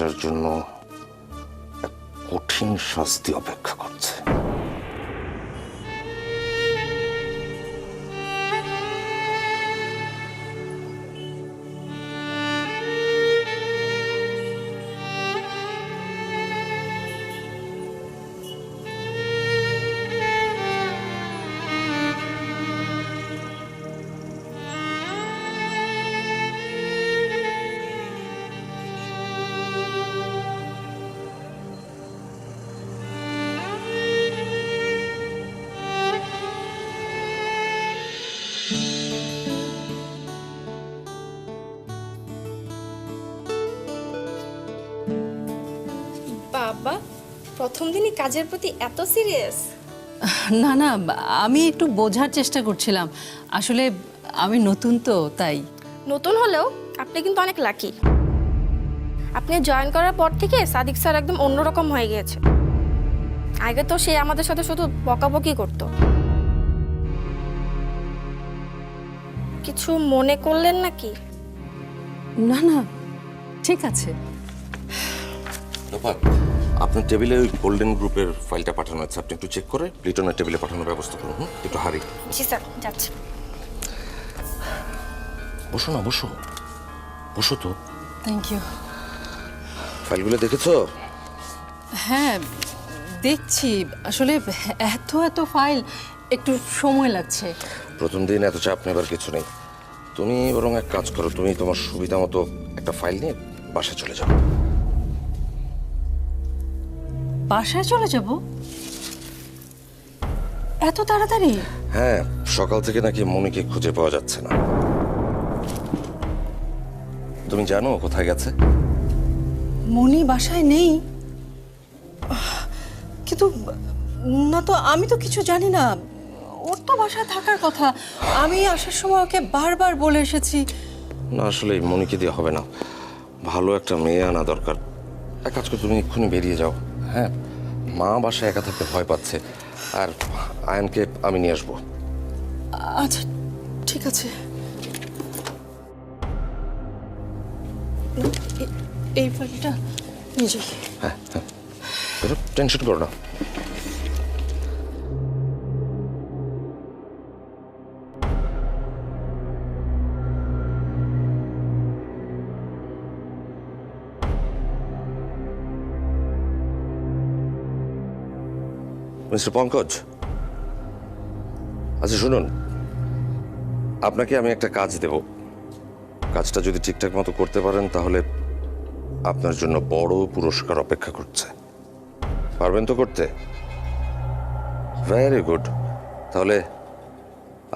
এবং জন্য কঠিন শাস্তি অপেক্ষা করছে। প্রথম দিনই কাজের প্রতি এত সিরিয়াস না না আমি একটু বোঝার চেষ্টা করছিলাম। আসলে আমি নতুন তো তাই। নতুন হলেও আপনি কিন্তু অনেক লাকি আপনি জয়েন করার পর থেকে সাদিক স্যার একদম অন্যরকম হয়ে গিয়েছে। আগে তো সে আমাদের সাথে শুধু বকাবকি করতো। কিছু মনে করলেন নাকি? না না ঠিক আছে। আপনার টেবিলে ওই গোল্ডেন গ্রুপের ফাইলটা পাঠানো আছে। আপনি একটু চেক করে লিটনের টেবিলে পাঠানোর ব্যবস্থা করুন হুম? একটু হারি জি স্যার যাচ্ছি। বসো না বসো। বসো তো। থ্যাংক ইউ ফাইলগুলো দেখেছ? হ্যাঁ দেখছি। আসলে এত এত ফাইল একটু সময় লাগছে। প্রথম দিন এত চাপ নেবার কিছু নেই। তুমি বরং এক কাজ করো তুমি তোমার সুবিধা মতো একটা ফাইল নিয়ে বাসায় চলে যাও। বাসায় চলে যাব? এত তাড়াতাড়ি? হ্যাঁ সকাল থেকে নাকি মনিকে খুঁজে পাওয়া যাচ্ছে না। তুমি জানো কোথায় গেছে? মনি বাসায় নেই। কিন্তু না তো আমি তো কিছু জানি না। ওর তো বাসায় থাকার কথা। আমি আসার সময় ওকে বারবার বলে এসেছি। না আসলে মনিকে দিয়ে হবে না। ভালো একটা মেয়ে আনা দরকার। এক কাজ করে তুমি এক্ষুনি বেরিয়ে যাও। হ্যাঁ মা বাসায় একা থাকতে ভয় পাচ্ছে। আর আয়নকে আমি নিয়ে আসব। আচ্ছা ঠিক আছে। এই ফাইলটা নিজে হ্যাঁ হ্যাঁ। বেরো, টেনশন করো না। মিস্টার পঙ্কজ আচ্ছা শুনুন, আপনাকে আমি একটা কাজ দেব। কাজটা যদি ঠিকঠাক মতো করতে পারেন, তাহলে আপনার জন্য বড় পুরস্কার অপেক্ষা করছে। পারবেন তো করতে? ভেরি গুড তাহলে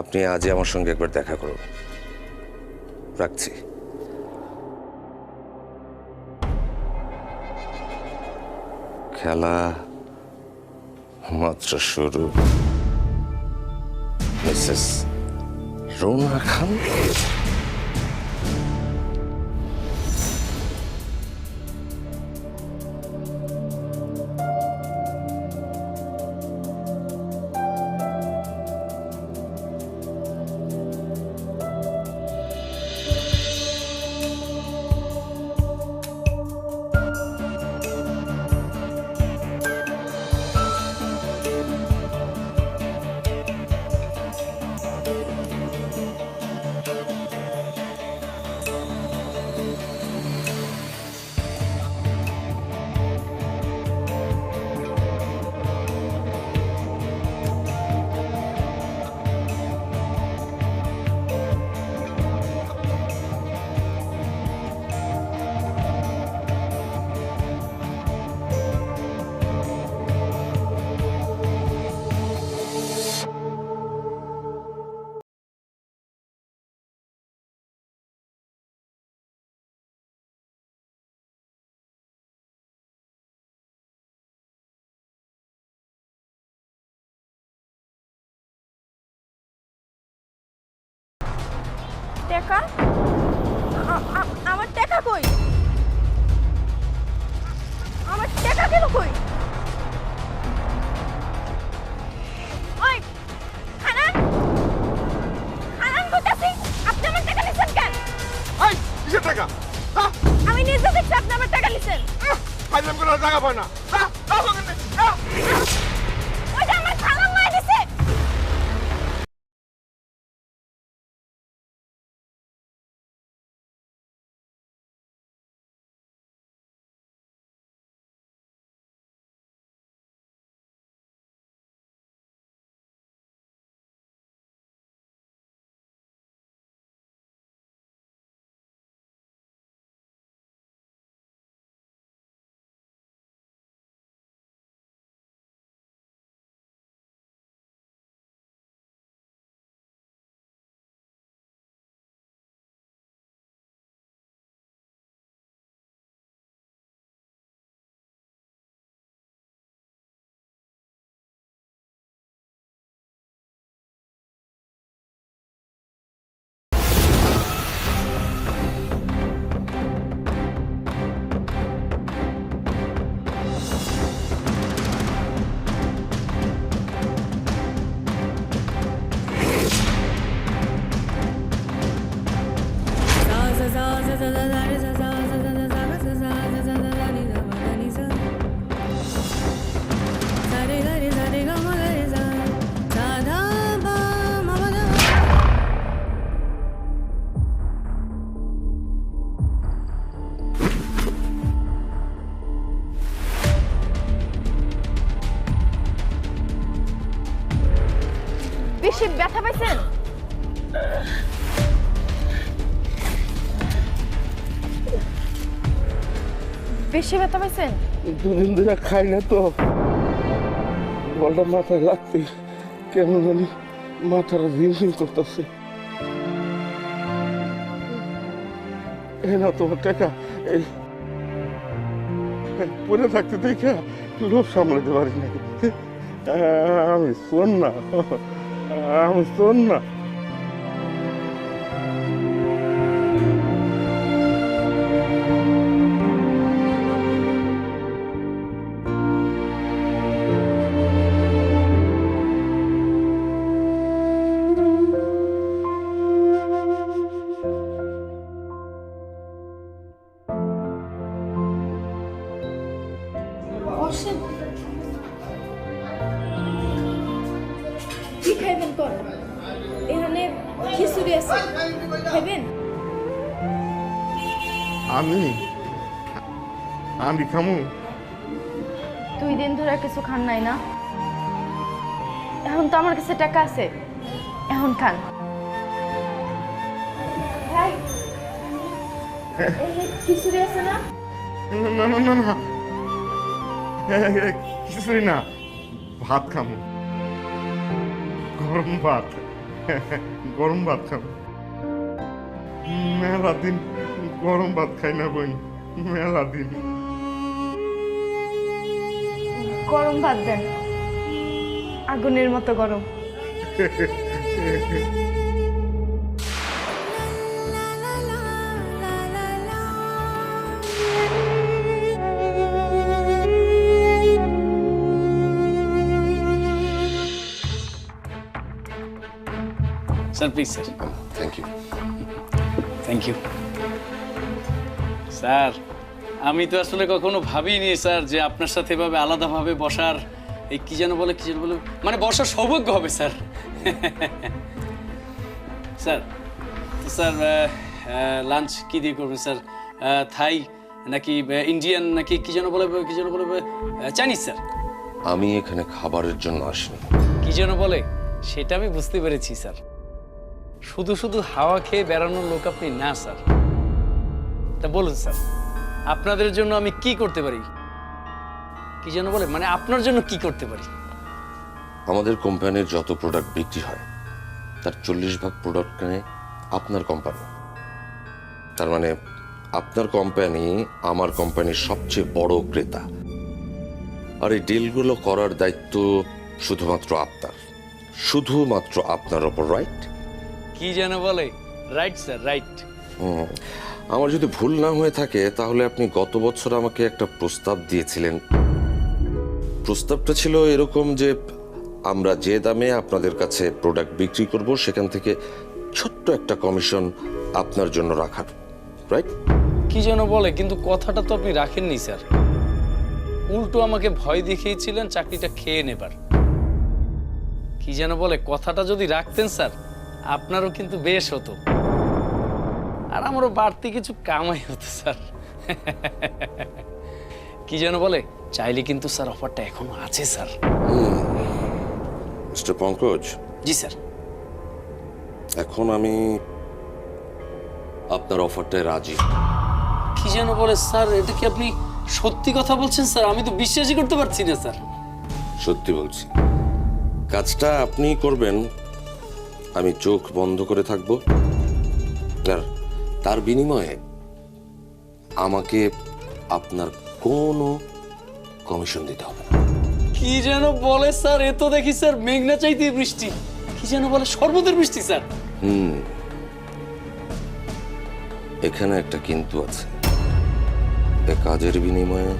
আপনি আজই আমার সঙ্গে একবার দেখা করুন। রাখছি। খেলা মাত্র শুরু। মিসেস রৌনা খান? টাকা আমার টাকা কই? আমার টাকা গেল কই? আমি নিজে দেখছি আপনি আমার টাকা নিচ্ছেন হ্যাঁ? টাকা পায় না। বেশি ব্যথা পাইছেন? বেশি ব্যথা পাইছেন? দুদিন ধরে খাই না তো। বলটা মাথায় লাগতে কেমন জানি মাথাটা ঝিমঝিম করতেছে। এই না তোমার টাকা, এই। পরে থাকতে দেখে লোভ সামলাতে পারি না আমি শোন না। আমি শোন না কি খামু। দুই দিন ধরে কিছু খান নাই না। এখন তো আমার কাছে টাকা আছে। এখন খান। খিচুড়ি আছে না? না না না না কিছুই না ভাত খামু। গরম ভাত। গরম ভাত খামু। মেলা দিন গরম ভাত খাই না বই মেলা দিন। গরম ভাত দেন আগুনের মতো গরম। Sir please sir thank you thank you sir আমি তো আসলে কখনো ভাবিনি স্যার যে আপনার সাথে এভাবে আলাদাভাবে বসার এই কি যেন বলে কি যেন বলে মানে বসার সৌভাগ্য হবে স্যার। স্যার স্যার লাঞ্চ কি দিয়ে করবেন স্যার? থাই নাকি ইন্ডিয়ান নাকি কি যেন বলে কি যেন বলে চাইনিজ স্যার। আমি এখানে খাবারের জন্য আসিনি। কি যেন বলে সেটা আমি বুঝতে পেরেছি স্যার। শুধু শুধু হাওয়া খেয়ে বেড়ানোর লোক আপনি না স্যার। তা বলুন স্যার। আপনাদের জন্য আমি কি করতে পারি? কি যেন বলে? মানে আপনার জন্য কি করতে পারি? আমাদের কোম্পানির যত প্রোডাক্ট বিক্রি হয় তার চল্লিশ ভাগ প্রোডাক্ট কেনে আপনার কোম্পানি তার মানে আপনার কোম্পানি আমার কোম্পানির সবচেয়ে বড় ক্রেতা। আর এই ডিলগুলো করার দায়িত্ব শুধুমাত্র আপনার। শুধুমাত্র আপনার ওপর রাইট কি যেন বলে? রাইট স্যার রাইট আমার যদি ভুল না হয়ে থাকে, তাহলে আপনি গত বছর আমাকে একটা প্রস্তাব দিয়েছিলেন। প্রস্তাবটা ছিল এরকম যে, আমরা যে দামে আপনাদের কাছে প্রোডাক্ট বিক্রি করব, সেখান থেকে ছোট্ট একটা কমিশন আপনার জন্য রাখার রাইট কি যেন বলে, কিন্তু কথাটা তো আপনি রাখেননি, স্যার। উল্টো আমাকে ভয় দেখিয়েছিলেন, চাকরিটা খেয়ে নেবার। কি যেন বলে, কথাটা যদি রাখতেন, স্যার, আপনারও কিন্তু বেশ হতো। আর আমারও বাড়তি কিছু কামাই হতো স্যার। কি যেন বলে চাইলে কিন্তু স্যার অফারটা এখনও আছে স্যার। মিস্টার পঙ্কজ? জি স্যার। এখন আমি আপনার অফারটায় রাজি। কি যেন বলে স্যার এটা কি আপনি সত্যি কথা বলছেন স্যার? আমি তো বিশ্বাসই করতে পারছি না স্যার। সত্যি বলছি। কাজটা আপনিই করবেন আমি চোখ বন্ধ করে থাকব। আর তার বিনিময়ে আমাকে আপনার কোনো কমিশন দিতে হবে না। কি যেন বলে স্যার এ তো দেখি স্যার মেঘনা চাইতে বৃষ্টি। কি যেন বলে সর্বদের বৃষ্টি স্যার। এখানে একটা কিন্তু আছে। এ কাজের বিনিময়ে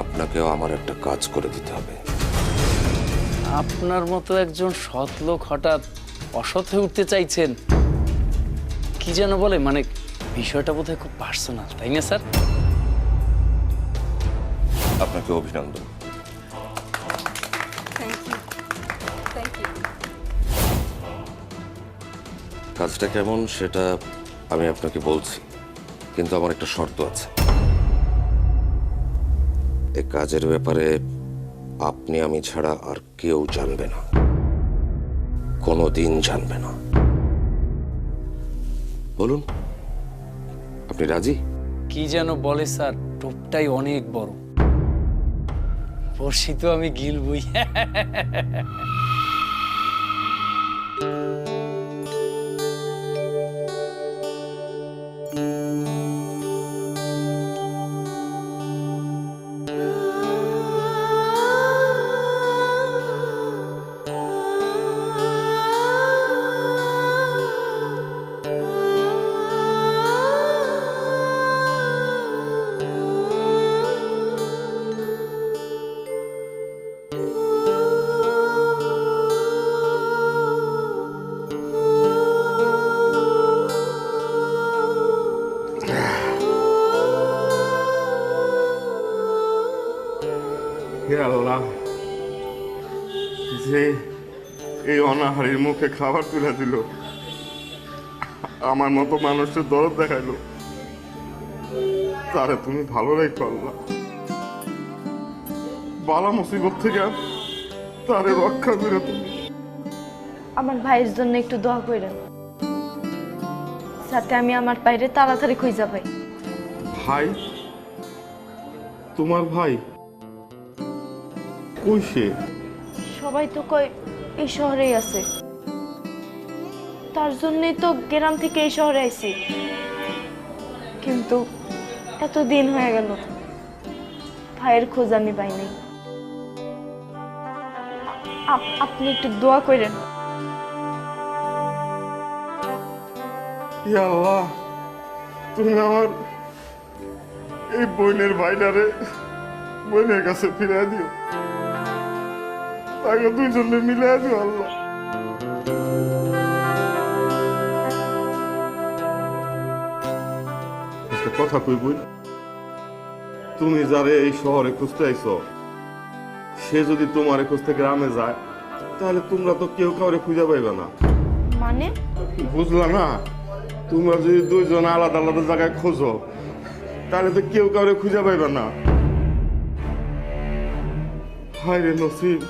আপনাকেও আমার একটা কাজ করে দিতে হবে। আপনার মতো একজন সৎ লোক হঠাৎ অসৎ হয়ে উঠতে চাইছেন? কি যেন বলে মানে বিষয়টা বোধহয় খুব পার্সোনাল তাই না স্যার? আপনাকে অভিনন্দন। কাজটা কেমন সেটা আমি আপনাকে বলছি কিন্তু আমার একটা শর্ত আছে। এ কাজের ব্যাপারে আপনি আমি ছাড়া আর কেউ জানবে না। কোনো দিন জানবে না। বলুন। আপনি রাজি? কি যেন বলে স্যার টোপটাই অনেক বড়। বর্ষি তো আমি গিলবই। অনাহারির মুখে খাবার তুলে দিল। আমার মতো মানুষের দরদ দেখাইলো। তারে তুমি ভালো রেখো আল্লাহ বালা মুসিবত থেকে তারে রক্ষা করে তুমি। আমার ভাইয়ের জন্য একটু দোয়া করেন যাতে আমি আমার বাইরে তাড়াতাড়ি খুঁজা পাই। ভাই তোমার ভাই কই সে? সবাই তো কয় এই শহরেই আছে। তার জন্যই তো গ্রাম থেকে এই শহরে আইছি। কিন্তু এত দিন হয়ে গেল, ভাইয়ের খোঁজ আমি পাইনি আপ- আপনি একটু দোয়া করেন। আল্লাহ, তুমি আমার এই বোনের ভাইটারে বোনের কাছে ফিরে দিও। তাকে দুইজনে মিলে দিও আল্লাহ। একটা কথা কই বই তুমি যারে এই শহরে খুঁজতে আইছো সে যদি তোমারে খুঁজতে গ্রামে যায় তাহলে তোমরা তো কেউ কাউরে খুঁজে পাইবে না। মানে? বুঝলা না? তোমরা যদি দুইজন আলাদা আলাদা জায়গায় খোঁজো তাহলে তো কেউ কাউরে খুঁজে পাইবে না। হায় রে নসিব।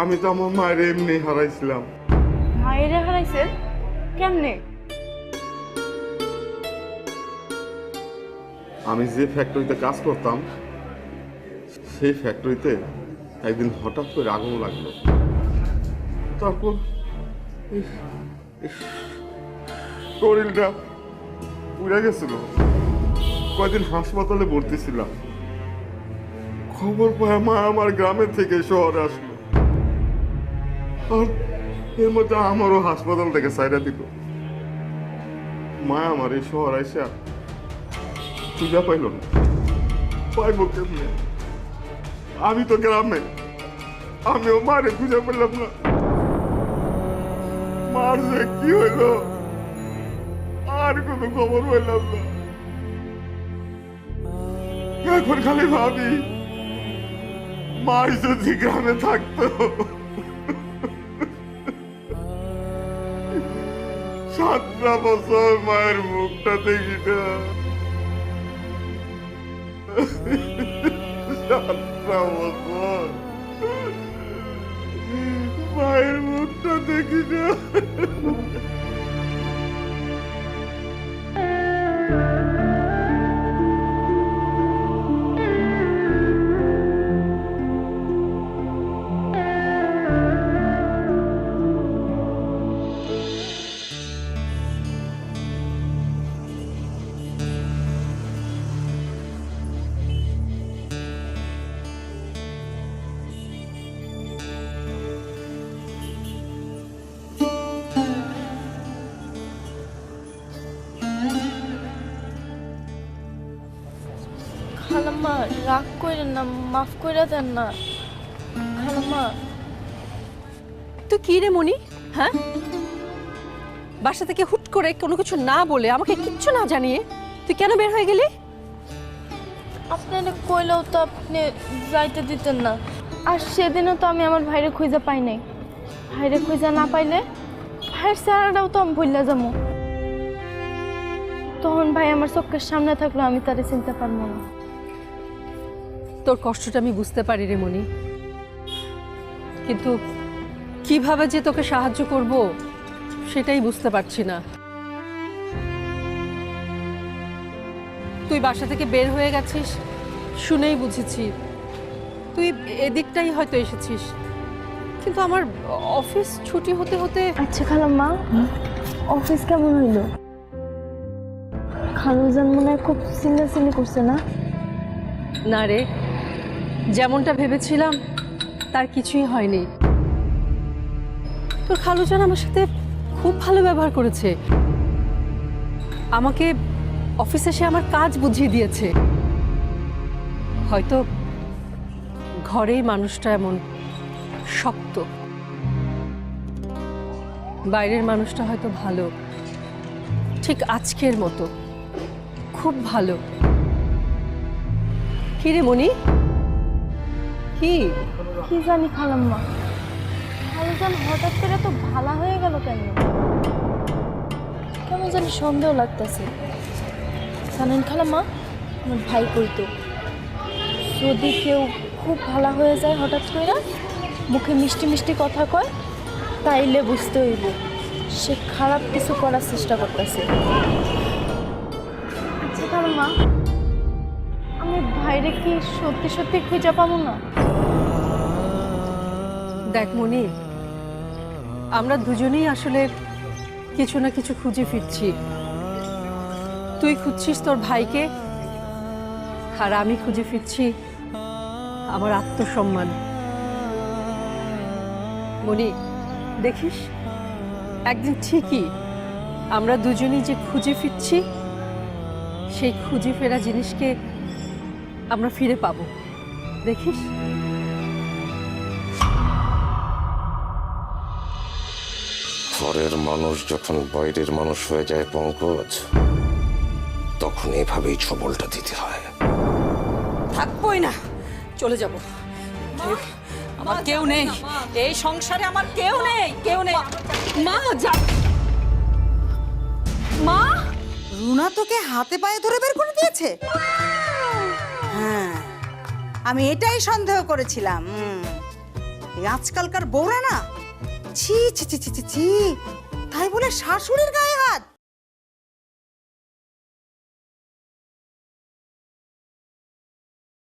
আমি তো আমার মায়ের এমনি হারাইছিলাম। মায়েরা হারাইছেন কেমনে? আমি যে ফ্যাক্টরিতে কাজ করতাম সেই ফ্যাক্টরিতে একদিন হঠাৎ করে আগুন লাগল। তারপর শরীরটা পুড়ে গেছিল। কয়েকদিন হাসপাতালে ভর্তি ছিলাম। খবর পায় মা আমার গ্রামের থেকে শহরে আসলো। আর এর মধ্যে আমারও হাসপাতাল থেকে সাইডা দিল। মা আমার এই শহর আইসা পূজা পাইল না। পাইব কেমনে? আমি তো গ্রামে, আমিও মারে খুঁজে পেলাম না। মার যে কি হইল? আর কোনো খবর হইলাম না। এখন খালি ভাবি মাই যদি গ্রামে থাকতো। সাতটা বছর মায়ের মুখটা দেখি না। সাতটা বছর। মায়ের মুখটা দেখি না। কইরা দেন না। খালাম্মা তুই কি রে মনি? হ্যাঁ? বাসা থেকে হুট করে কোনো কিছু না বলে আমাকে কিচ্ছু না জানিয়ে তুই কেন বের হয়ে গেলি? আপনারা কইলেও তো আপনি যাইতে দিতেন না। আর সেদিনও তো আমি আমার ভাইরে খুঁজে পাই নাই। ভাইরে খুঁজে না পাইলে ভাইয়ের চেহারাটাও তো আমি ভুললে যাব তখন ভাই আমার চোখের সামনে থাকল আমি তারে চিনতে পারব না। তোর কষ্টটা আমি বুঝতে পারি রে মনি। কিন্তু কীভাবে যে তোকে সাহায্য করব সেটাই বুঝতে পারছি না। তুই বাসা থেকে বের হয়ে গেছিস শুনেই বুঝেছি। তুই এদিকটাই হয়তো এসেছিস। কিন্তু আমার অফিস ছুটি হতে হতে আচ্ছা খালাম্মা অফিস কেমন হইল? খালুজান মনে হয় খুব চিল্লাচিল্লি করছে না? না রে যেমনটা ভেবেছিলাম, তার কিছুই হয়নি। তোর খালুজান আমার সাথে খুব ভালো ব্যবহার করেছে। আমাকে অফিসে সে আমার কাজ বুঝিয়ে দিয়েছে। হয়তো ঘরেই মানুষটা এমন শক্ত। বাইরের মানুষটা হয়তো ভালো। ঠিক আজকের মতো। খুব ভালো। কি রে মনি কি? কি জানি খালাম্মা। খালুজান হঠাৎ করে তো ভালো হয়ে গেল কেন? কেমন জানি সন্দেহ লাগতেছে। জানেন খালাম্মা, আমার ভাই কইতো যদি কেউ খুব ভালো হয়ে যায় হঠাৎ করে মুখে মিষ্টি মিষ্টি কথা কয়, তাইলে বুঝতে হইব। সে খারাপ কিছু করার চেষ্টা করতেছে। আচ্ছা খালাম্মা, আমি ভাইরে কি সত্যি সত্যি খুঁজে পাবো না? দেখ মনি, আমরা দুজনেই আসলে কিছু না কিছু খুঁজে ফিরছি। তুই খুঁজছিস তোর ভাইকে, আর আমি খুঁজে ফিরছি আমার আত্মসম্মান। মনি, দেখিস? একদিন ঠিকই আমরা দুজনেই যে খুঁজে ফিরছি, সেই খুঁজে ফেরা জিনিসকে আমরা ফিরে পাবো। দেখিস? মানুষ যখন বাইরের মানুষ হয়ে যায় পঙ্কজ তখন এভাবেই ছবলটা দিতে হয়। থাকবোই না চলে যাব। আমার কেউ নেই। এই সংসারে আমার কেউ নেই কেউ নেই। মা যা মা রুনা তোকে হাতে পায়ে ধরে বের করে দিয়েছে? হ্যাঁ আমি এটাই সন্দেহ করেছিলাম আজকালকার বউরা না ছি ছি ছি ছি ছি ছি তাই বলে শাশুড়ির গায়ে